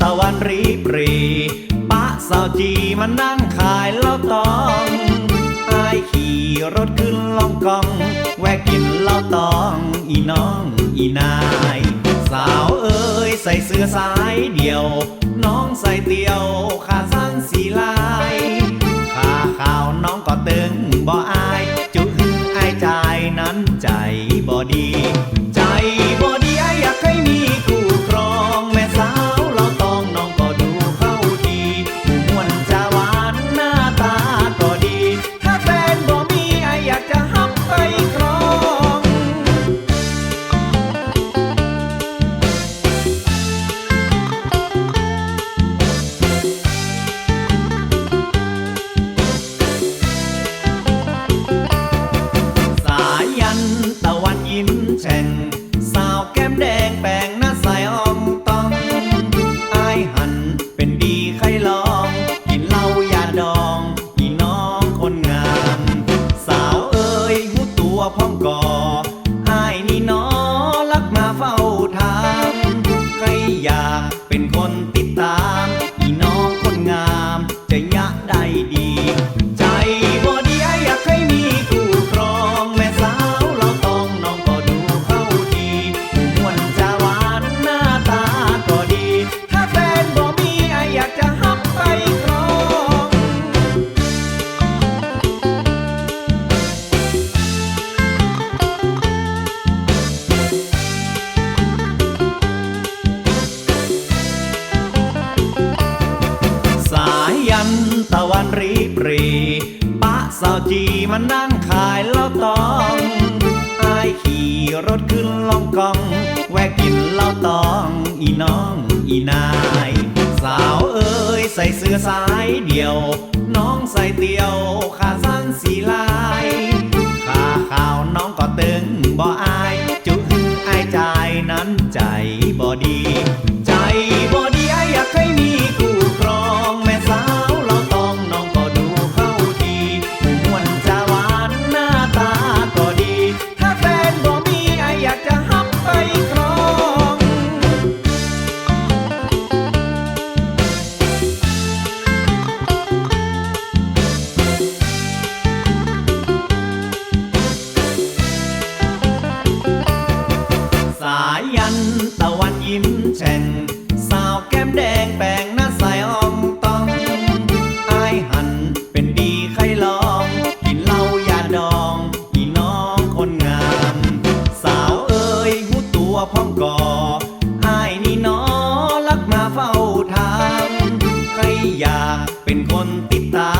ตะวันรีปรีปะสาวจีมานั่งขายเหล้าตองอายขี่รถขึ้นลองกอง แวะกินเหล้าตอง อีน้องอีนาย สาวเอ้ยใส่เสื้อสายเดี่ยว น้องใส่เตียว ขาสั้นสีลายขาขาวน้องก็ตึงบ่อาย จุหึงอายใจายนั้นใจบ่ดี แฉ่งสาวแก้มแดงแปลงหน้าใสอ่องตองอายหันเป็นดีใครลอง กินเหล้ายาดองอีน้องคนงาม สาวเอ้ยหูตัวพองก่ออายนี่น้อลักมาเฝ้าทางใครอยากเป็นคนติด วันรีปรี ปะสาวจีมานั่งขายเหล้าตองอายขี่รถขึ้นลองกอง แวะกินเหล้าตอง อีน้องอีนาย สาวเอ้ยใส่เสื้อสายเดี่ยว น้องใส่เตียวขาสั้นสีลายขาขาวน้องก็ตึงบ่อาย จุหึงอายใจายนั้นใจบ่ดี ใจบ่ แฉ่งสาวแก้มแดงแปลงหน้าใสอ่องตองอายหันเป็นดีใครลอง กินเหล้ายาดองอีน้องคนงาม สาวเอ้ยหูตัวพองก่ออายนี่น้อลักมาเฝ้าทางใครอยากเป็นคนติดตาม